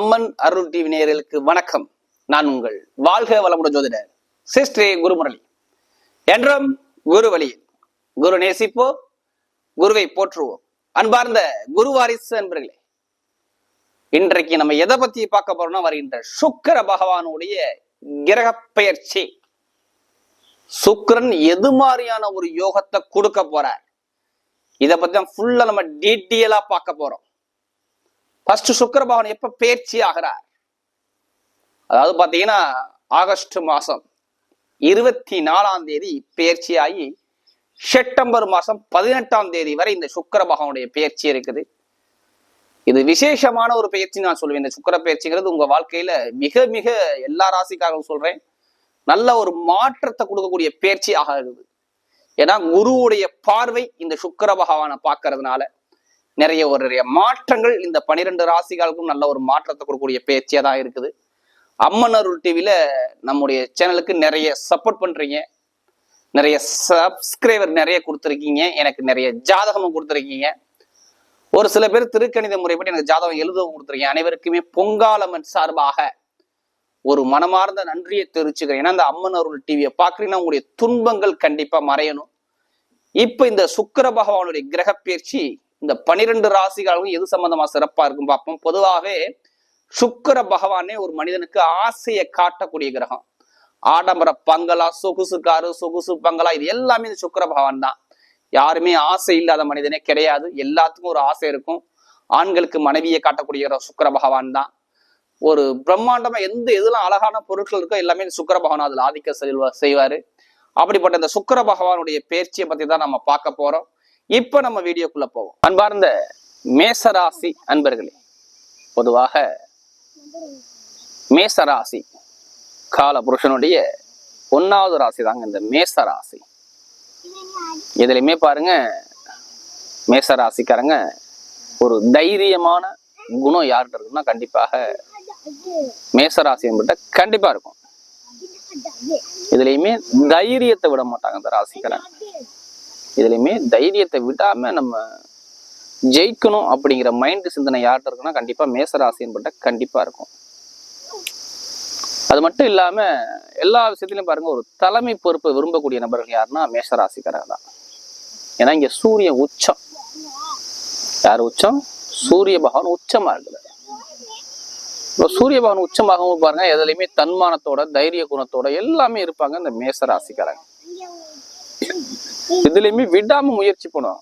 அம்மன் அருள் TV நேயர்களுக்கு வணக்கம். நான் உங்கள் வாழ்க வளமுட ஜோதிடர் சிஸ்ரீ குருமுரளி. என்றும் குரு வழியில் குரு நேசிப்போ குருவை போற்றுவோம். அன்பார்ந்த குரு வாரிசு அன்பர்களே இன்றைக்கு நம்ம எதை பத்தி பார்க்க போறோம்னா வருகின்ற சுக்கிர பகவானுடைய கிரக பெயர்ச்சி. சுக்கரன் எது மாதிரியான ஒரு யோகத்தை கொடுக்க போறார்? இதை பத்தி தான் ஃபுல்லா நம்ம டீட்டெயிலா பார்க்க போறோம். ஃபர்ஸ்ட் சுக்கர பகவான் எப்ப பேர்ச்சி ஆகிறார்? அதாவது பாத்தீங்கன்னா ஆகஸ்ட் மாசம் இருபத்தி நாலாம் தேதி பேர்ச்சி ஆகி செப்டம்பர் மாசம் பதினெட்டாம் தேதி வரை இந்த சுக்கிர பகவானுடைய பேர்ச்சி இருக்குது. இது விசேஷமான ஒரு பயிற்சி நான் சொல்லுவேன் இந்த சுக்கிர பயிற்சிங்கிறது உங்க வாழ்க்கையில மிக மிக எல்லா ராசிக்காகவும் சொல்றேன். நல்ல ஒரு மாற்றத்தை கொடுக்கக்கூடிய பயிற்சி ஆகிறது. ஏன்னா குருவுடைய பார்வை இந்த சுக்கிர பகவானை பார்க்கறதுனால. நிறைய ஒரு நிறைய மாற்றங்கள் இந்த பனிரெண்டு ராசிகளுக்கும் நல்ல ஒரு மாற்றத்தை கொடுக்கக்கூடிய பேச்சியா தான் இருக்குது. அம்மன் அருள் டிவியில நம்முடைய சேனலுக்கு நிறைய சப்போர்ட் பண்றீங்க. நிறைய சப்ஸ்கிரைபர் நிறைய கொடுத்துருக்கீங்க. எனக்கு நிறைய ஜாதகமும் கொடுத்துருக்கீங்க. ஒரு சில பேர் திருக்கணித முறைப்படி எனக்கு ஜாதகம் எழுதவும் கொடுத்துருக்கீங்க. அனைவருக்குமே பொங்காலம்மன் சார்பாக ஒரு மனமார்ந்த நன்றியை தெரிவிச்சுக்கிறேன். ஏன்னா இந்த அம்மன் அருள் டிவியை பார்க்குறீங்கன்னா உங்களுடைய துன்பங்கள் கண்டிப்பாக மறையணும். இப்போ இந்த சுக்கர பகவானுடைய கிரக பயிற்சி இந்த பனிரெண்டு ராசிகளும் எது சம்பந்தமா சிறப்பா இருக்கும் பார்ப்போம். பொதுவாகவே சுக்கிர பகவானே ஒரு மனிதனுக்கு ஆசையை காட்டக்கூடிய கிரகம். ஆடம்பர பங்களா சொகுசு காரு சொகுசு பங்களா இது எல்லாமே இந்த சுக்கிர பகவான் தான். யாருமே ஆசை இல்லாத மனிதனே கிடையாது. எல்லாத்துக்கும் ஒரு ஆசை இருக்கும். ஆண்களுக்கு மனைவியை காட்டக்கூடிய கிரகம் சுக்கிர பகவான் தான். ஒரு பிரம்மாண்டமா எந்த எதுலாம் அழகான பொருட்கள் இருக்கோ எல்லாமே இந்த சுக்கிர பகவான் அதில் ஆதிக்க செல்வா செய்வாரு. அப்படிப்பட்ட இந்த சுக்கிர பகவானுடைய பேர்ச்சியை பத்தி தான் நம்ம பார்க்க போறோம். இப்ப நம்ம வீடியோக்குள்ள போவோம். அன்பார்ந்த மேசராசி அன்பர்களே பொதுவாக மேசராசி கால புருஷனுடைய ஒன்னாவது ராசி தாங்க இந்த மேசராசி. இதுலையுமே பாருங்க மேச ராசிக்காரங்க ஒரு தைரியமான குணம் யார்கிட்ட இருக்குன்னா கண்டிப்பாக மேசராசி என்பட்ட கண்டிப்பா இருக்கும். இதுலயுமே தைரியத்தை விட மாட்டாங்க இந்த ராசிக்காரங்க. இதுலயுமே தைரியத்தை விடாம நம்ம ஜெயிக்கணும் அப்படிங்கிற மைண்ட் சிந்தனை யார்கிட்ட இருக்குன்னா கண்டிப்பா மேசராசி என்பட்ட கண்டிப்பா இருக்கும். அது மட்டும் இல்லாம எல்லா விஷயத்திலையும் பாருங்க ஒரு தலைமை பொறுப்பை விரும்பக்கூடிய நபர்கள் யாருன்னா மேசராசிக்காரங்க தான். ஏன்னா இங்க சூரிய உச்சம். யார் உச்சம்? சூரிய பகவான் உச்சமா இருக்குது. இப்போ சூரிய பகவான் உச்சமாகவும் பாருங்க எதுலையுமே தன்மானத்தோட தைரிய குணத்தோட எல்லாமே இருப்பாங்க இந்த மேச ராசிக்காரங்க இதுலயுமே விடாம முயற்சி பண்ணும்.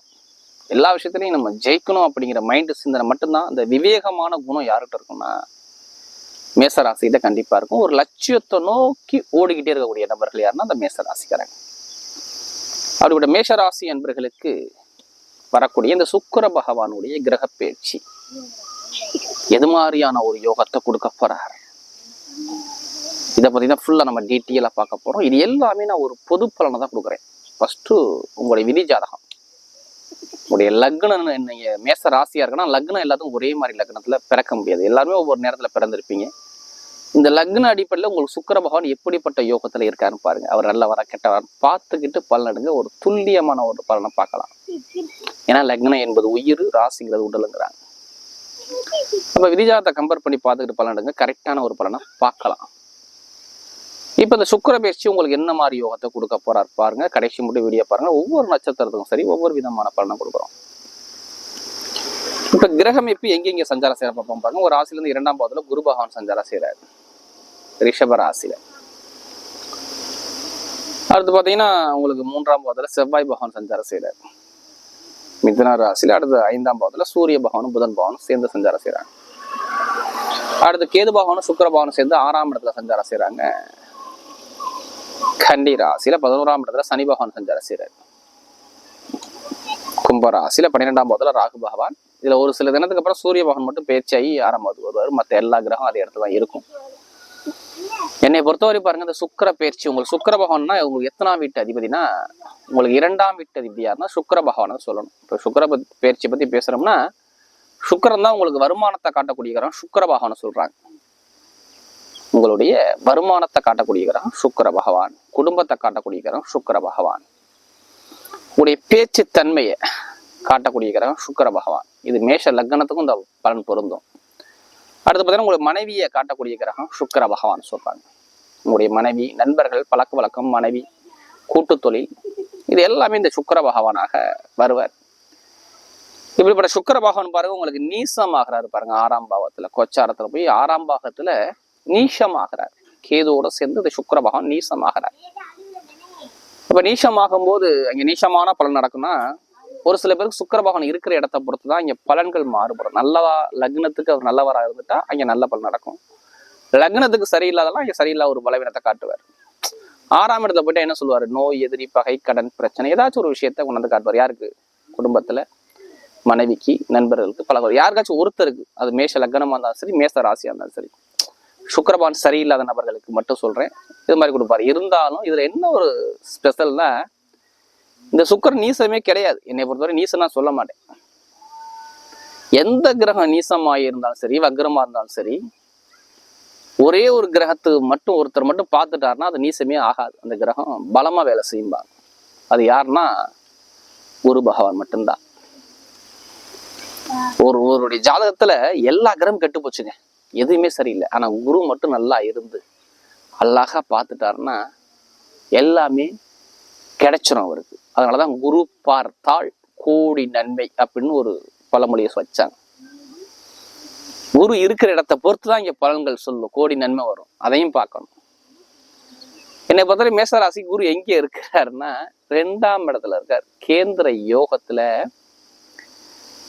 எல்லா விஷயத்துலையும் நம்ம ஜெயிக்கணும் அப்படிங்கிற மைண்ட் சிந்தனை மட்டும்தான் அந்த விவேகமான குணம் யார்கிட்ட இருக்கும்னா மேசராசிகிட்ட கண்டிப்பாக இருக்கும். ஒரு லட்சியத்தை நோக்கி ஓடிக்கிட்டே இருக்கக்கூடிய நபர்கள் யாருன்னா அந்த மேசராசிக்காரங்க. அப்படிப்பட்ட மேஷராசி என்பர்களுக்கு வரக்கூடிய இந்த சுக்கிர பகவானுடைய கிரக பயிற்சி எது மாதிரியான ஒரு யோகத்தை கொடுக்க போறார்? இதை பத்தி தான் ஃபுல்லா நம்ம டீட்டெயிலாக பார்க்க போறோம். இது எல்லாமே நான் ஒரு பொது பலனை தான் கொடுக்குறேன். ஃபஸ்ட்டு உங்களுடைய விதி ஜாதகம். உங்களுடைய லக்னம் என்ன மேச ராசியா இருக்குன்னா லக்னம் எல்லாத்துக்கும் ஒரே மாதிரி லக்னத்துல பிறக்க முடியாது. எல்லாருமே ஒவ்வொரு நேரத்துல பிறந்திருப்பீங்க. இந்த லக்ன அடிப்படையில் உங்களுக்கு சுக்கர பகவான் எப்படிப்பட்ட யோகத்துல இருக்காருன்னு பாருங்க. அவர் நல்லவரா கெட்டவரா. பார்த்துக்கிட்டு பலனடுங்க. ஒரு துல்லியமான ஒரு பலனை பார்க்கலாம். ஏன்னா லக்னம் என்பது உயிர் ராசிங்கிறது உடலுங்கிறாங்க. நம்ம விதிஜாதத்தை கம்பேர் பண்ணி பார்த்துக்கிட்டு பலனடுங்க. கரெக்டான ஒரு பலனை பார்க்கலாம். இப்போ இந்த சுக்கிர பயிற்சி உங்களுக்கு என்ன மாதிரி யோகத்தை கொடுக்க போறார் பாருங்க. கடைசி மட்டும் வீடியோ பாருங்க. ஒவ்வொரு நட்சத்திரத்துக்கும் சரி ஒவ்வொரு விதமான பலனை கொடுக்குறோம். இப்ப கிரகம் இப்போ எங்கெங்கே சஞ்சாரம் செய்யற பார்ப்போம் பாருங்க. ஒரு ராசிலேருந்து இரண்டாம் பாதத்தில் குரு பகவான் சஞ்சாரம் செய்கிறார் ரிஷப ராசியில. அடுத்து பாத்தீங்கன்னா உங்களுக்கு மூன்றாம் பாதத்தில் செவ்வாய் பகவான் சஞ்சாரம் செய்கிறார் மிதுன ராசியில் அடுத்து ஐந்தாம் பாவத்துல சூரிய பகவானும் புதன் பகவானும் சேர்ந்து சஞ்சாரம் செய்யறாங்க அடுத்து கேது பகவானும் சுக்கர பகவானும் சேர்ந்து ஆறாம் இடத்துல சஞ்சாரம் செய்யறாங்க கண்டி ராசியில பதினோராம் இடத்துல சனி பகவான் சஞ்சாரம் செய்யறாரு கும்ப ராசியில பன்னிரெண்டாம் பாவத்துல ராகு பகவான். இதுல ஒரு சில தினத்துக்கு அப்புறம் சூரிய பகவான் மட்டும் பேச்சாகி ஆறாம் வருவார். மத்த எல்லா கிரகம் அதே இடத்துல தான் இருக்கும். என்னை பொறுத்தவரை பாருங்க இந்த சுக்கிர பயிற்சி உங்களுக்கு சுக்கர பகவான்னா உங்களுக்கு எத்தனாம் வீட்டு அதிபதினா உங்களுக்கு இரண்டாம் வீட்டு அதிபதி யாருன்னா சுக்கிர பகவான் சொல்லணும். இப்போ சுக்கிர பத்- பயிற்சி பத்தி பேசுறோம்னா சுக்கிரன் தான் உங்களுக்கு வருமானத்தை காட்டக்கூடிய கிரகம் சுக்கர பகவானை சொல்றாங்க. உங்களுடைய வருமானத்தை காட்டக்கூடிய கிரகம் சுக்கர பகவான் குடும்பத்தை காட்டக்கூடிய கிரகம் சுக்கர பகவான். உங்களுடைய பேச்சு தன்மையை காட்டக்கூடிய கிரகம் சுக்கர பகவான். இது மேஷ லக்னத்துக்கும் இந்த பலன் பொருந்தும். அடுத்து பார்த்தீங்கன்னா உங்களுடைய மனைவியை காட்டக்கூடிய கிரகம் சுக்கர பகவான் சொல்றாங்க. உங்களுடைய மனைவி நண்பர்கள் பழக்க வழக்கம் மனைவி கூட்டு தொழில் இது எல்லாமே இந்த சுக்கர பகவானாக வருவார். இப்படிப்பட்ட சுக்கர பகவான் பாருங்க உங்களுக்கு நீசமாகிறாரு பாருங்க ஆறாம் பாவத்துல கொச்சாரத்துல போய் ஆறாம் பாகத்துல நீசமாகிறார் கேதுவோட சேர்ந்து இந்த சுக்கிர பகவான் நீசமாகிறார் இப்ப நீசமாகும் போது அங்க நீசமான பலன் நடக்கும்னா ஒரு சில பேருக்கு சுக்கர பகவான் இருக்கிற இடத்த பொறுத்து தான் இங்க பலன்கள் மாறுபடும். நல்லதா லக்னத்துக்கு அவர் நல்லவரா இருந்துட்டா அங்க நல்ல பலன் நடக்கும். லக்னத்துக்கு சரியில்லாதெல்லாம் இங்க சரியில்லாத ஒரு பலவீனத்தை காட்டுவார். ஆறாம் இடத்துல போயிட்டு என்ன சொல்லுவாரு? நோய் எதிரி பகை கடன் பிரச்சனை ஏதாச்சும் ஒரு விஷயத்த கொண்டாந்து காட்டுவார். யாருக்கு? குடும்பத்துல மனைவிக்கு நண்பர்களுக்கு பழகுவார். யாருக்காச்சும் ஒருத்தருக்கு அது மேஷ லக்னமா இருந்தாலும் சரி மேச ராசியா இருந்தாலும் சரி சுக்கிரபான் சரியில்லாத நபர்களுக்கு மட்டும் சொல்றேன். இது மாதிரி கொடுப்பாரு. இருந்தாலும் இதுல என்ன ஒரு ஸ்பெஷல்னா இந்த சுக்கிரன் நீசமே கிடையாது. என்னை பொறுத்தவரை நீசம் நான் சொல்ல மாட்டேன். எந்த கிரகம் நீசமாக இருந்தாலும் சரி வக்ரமாக இருந்தாலும் சரி ஒரே ஒரு கிரகத்துக்கு மட்டும் ஒருத்தர் மட்டும் பார்த்துட்டாருன்னா அது நீசமே ஆகாது. அந்த கிரகம் பலமா வேலை செய்யும்பாங்க அது யாருன்னா குரு பகவான் மட்டும்தான். ஒரு ஒருடைய ஜாதகத்துல எல்லா கிரகம் கெட்டு போச்சுங்க. எதுவுமே சரியில்லை. ஆனா குரு மட்டும் நல்லா இருந்து அழகா பார்த்துட்டாருன்னா எல்லாமே கிடைச்சிரும் அவருக்கு. அதனாலதான் குரு பார்த்தால் கோடி நன்மை அப்படின்னு ஒரு பழமொழியை வச்சாங்க. குரு இருக்கிற இடத்த பொறுத்து தான் இங்க பலன்கள் சொல்லும். கோடி நன்மை வரும். அதையும் பார்க்கணும். என்னை பொறுத்தவரை மேசராசி குரு எங்க இருக்கிறாருன்னா ரெண்டாம் இடத்துல இருக்கார். கேந்திர யோகத்துல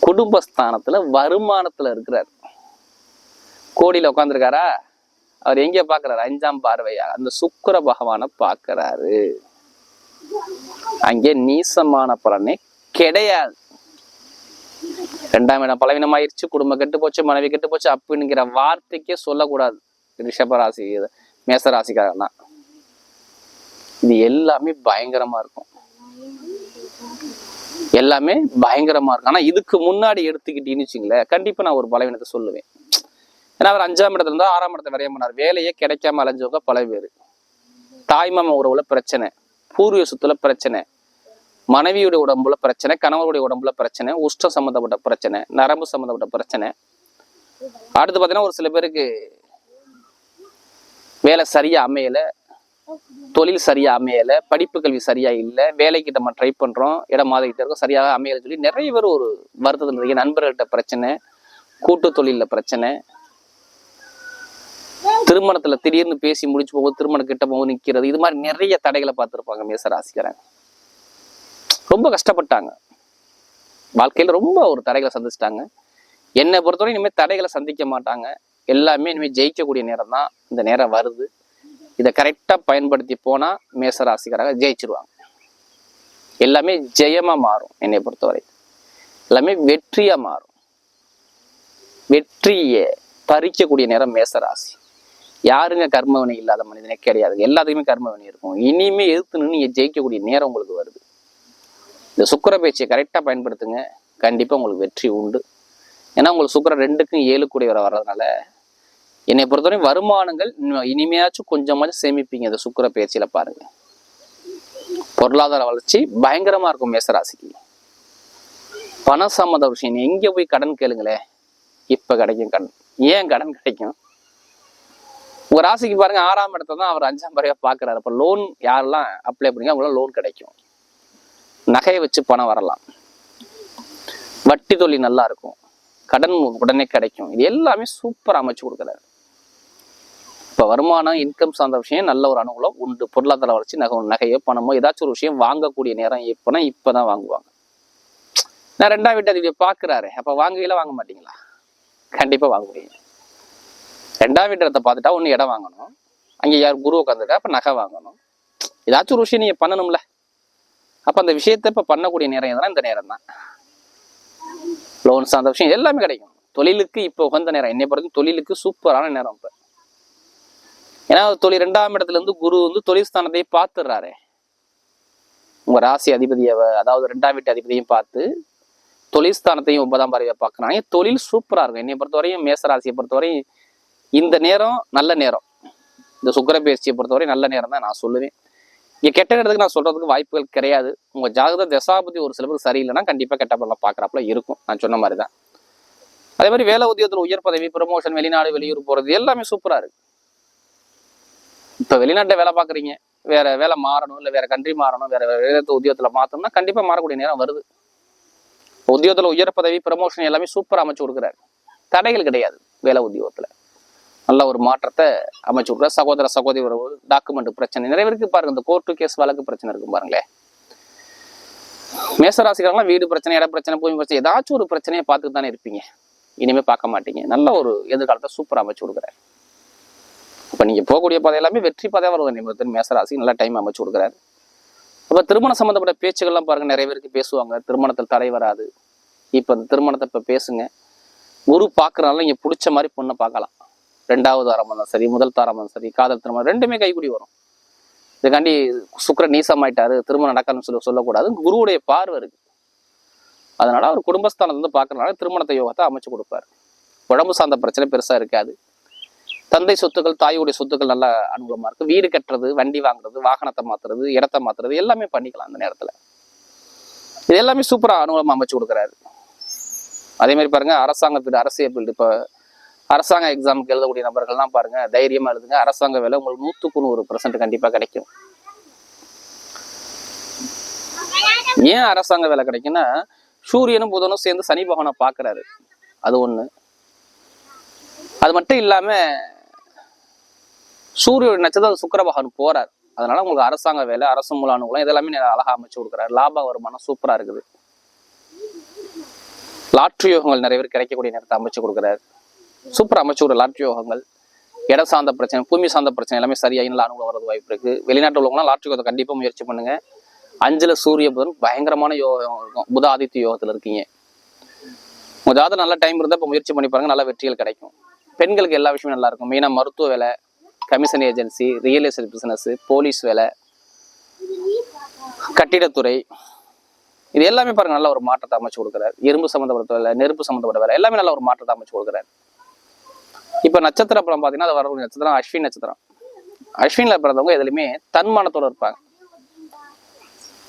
குடும்பஸ்தானத்துல வருமானத்துல இருக்கிறார். கோடியில உட்காந்துருக்காரா அவர் எங்க பாக்குறாரு அஞ்சாம் பார்வையா? அந்த சுக்கிர பகவானை பார்க்குறாரு. அங்கே நீசமான பலனே கிடையாது. ரெண்டாம் இடம் பலவீனமாயிருச்சு குடும்பம் கெட்டு போச்சு மனைவி கெட்டு போச்சு அப்படிங்கிற வார்த்தைக்கே சொல்லக்கூடாது. ரிஷபராசி மேசராசிக்காரன் இது எல்லாமே பயங்கரமா இருக்கும். எல்லாமே பயங்கரமா இருக்கும். ஆனா இதுக்கு முன்னாடி எடுத்துக்கிட்டீங்கன்னு வச்சுங்களேன் கண்டிப்பா நான் ஒரு பலவீனத்தை சொல்லுவேன். ஏன்னா அவர் அஞ்சாம் இடத்துல இருந்தா ஆறாம் இடத்துல வரைய போனார் வேலையே கிடைக்காம அலைஞ்சவங்க பல பேர். தாய்மாம உறவுல பிரச்சனை பூர்வீக சொத்துல பிரச்சனை மனைவியுடைய உடம்புல பிரச்சனை கணவருடைய உடம்புல பிரச்சனை உஷ்டம் சம்மந்தப்பட்ட பிரச்சனை நரம்பு சம்மந்தப்பட்ட பிரச்சனை. அடுத்து பார்த்தீங்கன்னா ஒரு சில பேருக்கு வேலை சரியா அமையல தொழில் சரியா அமையல படிப்பு கல்வி சரியா இல்லை வேலைக்கு நம்ம ட்ரை பண்றோம் இடம் மாதக்கிட்ட இருக்கோம் சரியாக அமையல சொல்லி நிறைய பேர் ஒரு வருத்தத்தில் இருக்கு நண்பர்கள்ட்ட பிரச்சனை கூட்டு தொழிலில் பிரச்சனை திருமணத்துல திடீர்னு பேசி முடிச்சு போகும் திருமணம் கிட்ட போகும் நிக்கிறது இது மாதிரி நிறைய தடைகளை பார்த்திருப்பாங்க மேசராசிக்காரங்க. ரொம்ப கஷ்டப்பட்டாங்க. வாழ்க்கையில ரொம்ப ஒரு தடைகளை சந்திச்சிட்டாங்க. என்னை பொறுத்தவரை இனிமேல் தடைகளை சந்திக்க மாட்டாங்க. எல்லாமே இனிமேல் ஜெயிக்கக்கூடிய நேரம் தான். இந்த நேரம் வருது. இதை கரெக்டா பயன்படுத்தி போனா மேசராசிக்காரங்க ஜெயிச்சிருவாங்க. எல்லாமே ஜெயமா மாறும் என்னை பொறுத்தவரை. எல்லாமே வெற்றியா மாறும். வெற்றியை பறிக்கக்கூடிய நேரம் மேசராசி. யாருங்க கர்மவினை இல்லாத மனிதனே கிடையாது. எல்லாத்துக்குமே கர்மவினை இருக்கும். இனிமே எதிர்த்து நின்று நீங்க ஜெயிக்கக்கூடிய நேரம் உங்களுக்கு வருது. இந்த சுக்கர பேச்சை கரெக்டாக பயன்படுத்துங்க. கண்டிப்பாக உங்களுக்கு வெற்றி உண்டு. ஏன்னா உங்களுக்கு சுக்கிரன் ரெண்டுக்கும் ஏழு கூடியவரை வர்றதுனால என்னை பொறுத்தவரை வருமானங்கள் இனிமையாச்சும் கொஞ்சமாச்சும் சேமிப்பீங்க இந்த சுக்கர பேச்சியில் பாருங்க. பொருளாதார வளர்ச்சி பயங்கரமாக இருக்கும் மேசராசிக்கு. பண சம்மந்த விஷயம். எங்கே போய் கடன் கேளுங்களேன். இப்போ கிடைக்கும் கடன். ஏன் கடன் கிடைக்கும்? உங்க ராசிக்கு பாருங்க ஆறாம் இடத்த தான் அவர் அஞ்சாம் பறையா பாக்குறாரு அப்ப லோன் யாரெல்லாம் அப்ளை பண்ணீங்க அவங்களாம் லோன் கிடைக்கும். நகையை வச்சு பணம் வரலாம். வட்டி தொழில் நல்லா இருக்கும். கடன் உடனே கிடைக்கும். இது எல்லாமே சூப்பர் அமைச்சு கொடுக்குறாரு. இப்ப வருமானம் இன்கம் சார்ந்த விஷயம் நல்ல ஒரு அனுகூலம் உண்டு. பொருளாதார வளர்ச்சி நகை நகையோ பணமோ ஏதாச்சும் ஒரு விஷயம் வாங்கக்கூடிய நேரம் எப்போனா இப்பதான் வாங்குவாங்க. நான் ரெண்டாம் வீட்டு அதிபதி பாக்குறாரு அப்ப வாங்குவீங்களா வாங்க மாட்டீங்களா? கண்டிப்பா வாங்குவீங்க ரெண்டாம் இடத்தை பார்த்துட்டா ஒன்று இடம் வாங்கணும். அங்கே யார் குரு உட்காந்துருக்கா அப்போ நகை வாங்கணும். ஏதாச்சும் ஒரு விஷயம் நீங்க பண்ணணும்ல. அப்போ அந்த விஷயத்த இப்போ பண்ணக்கூடிய நேரம் எதுனா இந்த நேரம் தான். லோன்ஸ் அந்த விஷயம் எல்லாமே கிடைக்கும். தொழிலுக்கு இப்போ உகந்த நேரம். என்னை பொறுத்த தொழிலுக்கு சூப்பரான நேரம் இப்போ. ஏன்னா தொழில் ரெண்டாம் இடத்துல இருந்து குரு வந்து தொழில் ஸ்தானத்தை பார்த்துடுறாரு. உங்க ராசி அதிபதியை அதாவது ரெண்டாம் வீட்டு அதிபதியும் பார்த்து தொழில் ஸ்தானத்தையும் ஒன்பதாம் பறவை பார்க்குறாங்க. தொழில் சூப்பரா இருக்கும். என்னை பொறுத்தவரையும் மேசராசியை பொறுத்தவரையும் இந்த நேரம் நல்ல நேரம். இந்த சுக்கர பயிற்சியை பொறுத்தவரை நல்ல நேரம் தான் நான் சொல்லுவேன். இங்கே கெட்ட நேரத்துக்கு நான் சொல்றதுக்கு வாய்ப்புகள் கிடையாது. உங்க ஜாதக தசாபதி ஒரு சில பேருக்கு சரியில்லைன்னா கண்டிப்பா கெட்ட பலன் பாக்குறாப்புல இருக்கும். நான் சொன்ன மாதிரி தான் அதே மாதிரி வேலை உத்தியோகத்தில் உயர் பதவி ப்ரமோஷன் வெளிநாடு வெளியூர் போறது எல்லாமே சூப்பரா இருக்கு. இப்ப வெளிநாட்டில் வேலை பாக்குறீங்க வேற வேலை மாறணும் இல்லை வேற கண்ட்ரி மாறணும் வேற வேலை உத்தியோகத்தில் மாற்றணும்னா கண்டிப்பா மாறக்கூடிய நேரம் வருது. உத்தியோகத்தில் உயர் பதவி ப்ரமோஷன் எல்லாமே சூப்பராக அமைச்சு கொடுக்குறாரு. தடைகள் கிடையாது வேலை உத்தியோகத்தில். நல்ல ஒரு மாற்றத்தை அமைச்சு கொடுக்குறாரு. சகோதர சகோதரி உறவு டாக்குமெண்ட் பிரச்சனை. நிறைய பேருக்கு பாருங்க இந்த கோர்ட்டு கேஸ் வழக்கு பிரச்சனை இருக்கும் பாருங்களேன். மேசராசிக்காரங்களாம் வீடு பிரச்சனை இட பிரச்சனை பூமி பிரச்சனை ஏதாச்சும் ஒரு பிரச்சனையை பார்த்துட்டு தானே இருப்பீங்க. இனிமே பார்க்க மாட்டீங்க. நல்ல ஒரு எதிர்காலத்தை சூப்பரா அமைச்சு கொடுக்குறாரு. இப்போ நீங்க போகக்கூடிய பாதை எல்லாமே வெற்றி பாதையாக வருவது நிமிடத்தில் மேசராசி நல்ல டைம் அமைச்சு கொடுக்குறாரு. அப்போ திருமணம் சம்மந்தப்பட்ட பேச்சுகள்லாம் பாருங்க நிறைய பேருக்கு பேசுவாங்க. திருமணத்தில் தடை வராது. இப்போ இந்த திருமணத்தை இப்போ பேசுங்க. குரு பார்க்குறனால நீங்கள் பிடிச்ச மாதிரி பொண்ணை பார்க்கலாம். ரெண்டாவது தாரம் இருந்தாலும் சரி முதல் தாரம் இருந்தாலும் சரி காதல் திருமணம் ரெண்டுமே கைக்குடி வரும். இதுக்காண்டி சுக்கிரன் நீசமாயிட்டாரு திருமணம் நடக்கணும்னு சொல்லி சொல்லக்கூடாது. குருவுடைய பார்வை இருக்கு. அதனால அவர் குடும்பஸ்தானத்துல வந்து பார்க்கறதுனால திருமணத்தை யோகத்தை அமைச்சு கொடுப்பாரு. உடம்பு சார்ந்த பிரச்சனை பெருசா இருக்காது. தந்தை சொத்துக்கள் தாயுடைய சொத்துக்கள் நல்லா அனுகூலமா இருக்கு. வீடு கட்டுறது வண்டி வாங்குறது வாகனத்தை மாத்துறது இடத்த மாத்துறது எல்லாமே பண்ணிக்கலாம் அந்த நேரத்துல. இது எல்லாமே சூப்பரா அனுகூலமா அமைச்சு கொடுக்குறாரு. அதே மாதிரி பாருங்க அரசாங்க ஃபீல்டு அரசியல் ஃபீல்டு இப்போ அரசாங்க எக்ஸாமுக்கு எழுதக்கூடிய நபர்கள்லாம் பாருங்க தைரியமா எழுதுங்க. அரசாங்க வேலை உங்களுக்கு நூத்துக்கு நூறு பர்சன்ட் கண்டிப்பா கிடைக்கும். ஏன் அரசாங்க வேலை கிடைக்குன்னா சூரியனும் புதனும் சேர்ந்து சனி பகவானை பாக்குறாரு அது ஒண்ணு. அது மட்டும் இல்லாம சூரிய நட்சத்திரம் சுக்கர பகவான் போறார். அதனால உங்களுக்கு அரசாங்க வேலை அரசு மூலானுகூலம் இதெல்லாமே அழகாக அழகா அமைச்சு கொடுக்குறாரு. லாப வருமானம் சூப்பரா இருக்குது. லாட்ரி யோகங்கள் நிறைய பேர் கிடைக்கக்கூடிய நேரத்தை அமைச்சு கொடுக்குறாரு. சூப்பர் அமைச்சு ஒரு லாட்ரி யோகங்கள் இடம் சார்ந்த பிரச்சனை பூமி சார்ந்த பிரச்சனை எல்லாமே சரியாகி நல்ல அனுகூலம் வரது வாய்ப்பு இருக்குது வெளிநாட்டு உள்ளவங்களாம் லாட்ரி யோகத்தை கண்டிப்பாக முயற்சி பண்ணுங்கள் அஞ்சில் சூரிய புதன் பயங்கரமான யோகம் இருக்கும். புத ஆதித்ய யோகத்தில் இருக்கீங்க. உங்கள் ஜாதகம் நல்ல டைம் இருந்தால் இப்போ முயற்சி பண்ணி பாருங்க நல்ல வெற்றிகள் கிடைக்கும். பெண்களுக்கு எல்லா விஷயமும் நல்லா இருக்கும். மருத்துவ வேலை commission agency real estate business police வேலை கட்டிடத்துறை. இது எல்லாமே பாருங்க நல்ல ஒரு மாற்றத்தை அமைச்சு கொடுக்குறாரு. இரும்பு சம்மந்தப்பட்ட வேலை நெருப்பு சம்மந்தப்பட்ட வேலை எல்லாமே நல்ல ஒரு மாற்றத்தை அமைச்சு கொடுக்குறாரு. இப்ப நட்சத்திர படம் பாத்தீங்கன்னா அது வரக்கூடிய நட்சத்திரம் அஸ்வின் நட்சத்திரம். அஸ்வின்ல பிறந்தவங்க எதுலையுமே தன்மானத்தோட இருப்பாங்க.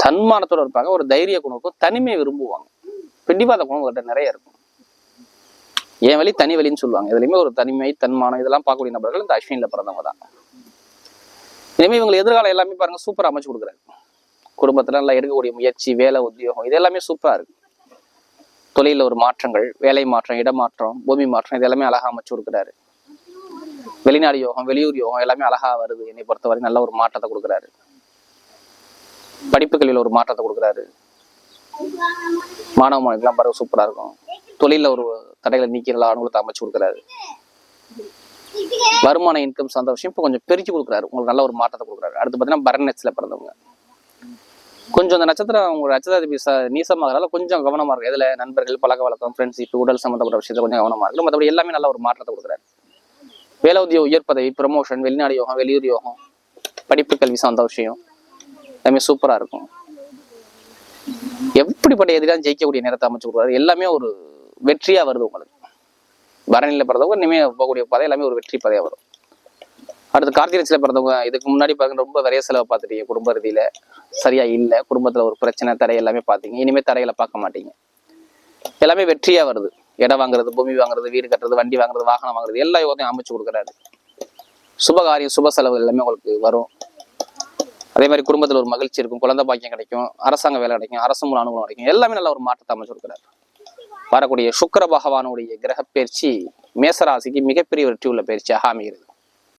தன்மானத்தோட இருப்பாங்க. ஒரு தைரிய குணக்கும் தனிமையை விரும்புவாங்க. பிடிவாத குணம் உங்கள்கிட்ட நிறைய இருக்கும். என் வழி தனி வழின்னு சொல்லுவாங்க. இதுலயுமே ஒரு தனிமை தன்மானம் இதெல்லாம் பார்க்கக்கூடிய நபர்கள் இந்த அஸ்வின்ல பிறந்தவங்க தான். இனிமேல் இவங்க எதிர்காலம் எல்லாமே பாருங்க சூப்பராக அமைச்சு கொடுக்குறாங்க குடும்பத்துல நல்லா எடுக்கக்கூடிய முயற்சி வேலை உத்தியோகம் இது எல்லாமே சூப்பரா இருக்கு. தொழில ஒரு மாற்றங்கள் வேலை மாற்றம் இடமாற்றம் பூமி மாற்றம் இது எல்லாமே அழகா அமைச்சு கொடுக்குறாரு. வெளிநாடு யோகம் வெளியூர் யோகம் எல்லாமே அழகா வருது. என்னை பொறுத்தவரை நல்ல ஒரு மாற்றத்தை கொடுக்குறாரு. படிப்பு ஒரு மாற்றத்தை கொடுக்குறாரு. மாணவ மாணவிகள்லாம் பரவ சூப்பரா இருக்கும். தொழில ஒரு தடைகளை நீக்கி நல்லா அனுகூலத்தை அமைச்சு கொடுக்குறாரு. வருமான இன்கம் சார்ந்த விஷயம் இப்போ கொஞ்சம் பிரித்து கொடுக்குறாரு. உங்களுக்கு நல்ல ஒரு மாற்றத்தை கொடுக்குறாரு. அடுத்து பார்த்தீங்கன்னா பரநெட்ஸ்ல பிறந்தவங்க. கொஞ்சம் அந்த நட்சத்திரம் உங்க நட்சத்திர ச- நீசமாகறதால கொஞ்சம் கவனமா இருக்கும் எதுல நண்பர்கள் பழக்க வழக்கம் ஃப்ரெண்ட்ஷிப் உடல் சம்பந்தப்பட்ட விஷயத்தை கொஞ்சம் கவனமா இருக்கும் மற்றபடி எல்லாமே நல்ல ஒரு மாற்றத்தை கொடுக்குறாரு. வேலை உத்தியோக உயர் பதவி ப்ரமோஷன் வெளிநாடு யோகம் வெளியூர் யோகம் படிப்பு கல்வி சார்ந்த விஷயம். எல்லாமே சூப்பரா இருக்கும். எப்படிப்பட்ட எதிராக ஜெயிக்கக்கூடிய நேரத்தை அமைச்சு கொடுக்குறாரு. எல்லாமே ஒரு வெற்றியா வருது உங்களுக்கு. பரணியில பிறந்தவங்க இனிமேல் போகக்கூடிய பாதை எல்லாமே ஒரு வெற்றி பாதையா வரும். அடுத்து கார்த்திகை பிறந்தவங்க இதுக்கு முன்னாடி பாருங்க ரொம்ப விரைய செலவை பார்த்துட்டீங்க குடும்ப ரீதியில. சரியா இல்லை குடும்பத்துல ஒரு பிரச்சனை தடை எல்லாமே பார்த்தீங்க இனிமே தடைகளை பார்க்க மாட்டீங்க. எல்லாமே வெற்றியா வருது. இடம் வாங்குறது பூமி வாங்குறது வீடு கட்டுறது வண்டி வாங்குறது வாகனம் வாங்குறது எல்லா யோகத்தையும் அமைச்சு கொடுக்குறாரு. சுபகாரியம் சுப செலவு எல்லாமே உங்களுக்கு வரும். அதே மாதிரி குடும்பத்தில் ஒரு மகிழ்ச்சி இருக்கும் குழந்தை பாக்கியம் கிடைக்கும் அரசாங்க வேலை கிடைக்கும் அரசு மூலம் அனுகூலம் கிடைக்கும். எல்லாமே நல்ல ஒரு மாற்றத்தை அமைச்சு கொடுக்குறாரு. வரக்கூடிய சுக்கிர பகவானுடைய கிரக பயிற்சி மேசராசிக்கு மிகப்பெரிய வெற்றி உள்ள பயிற்சியாக அமைகிறது.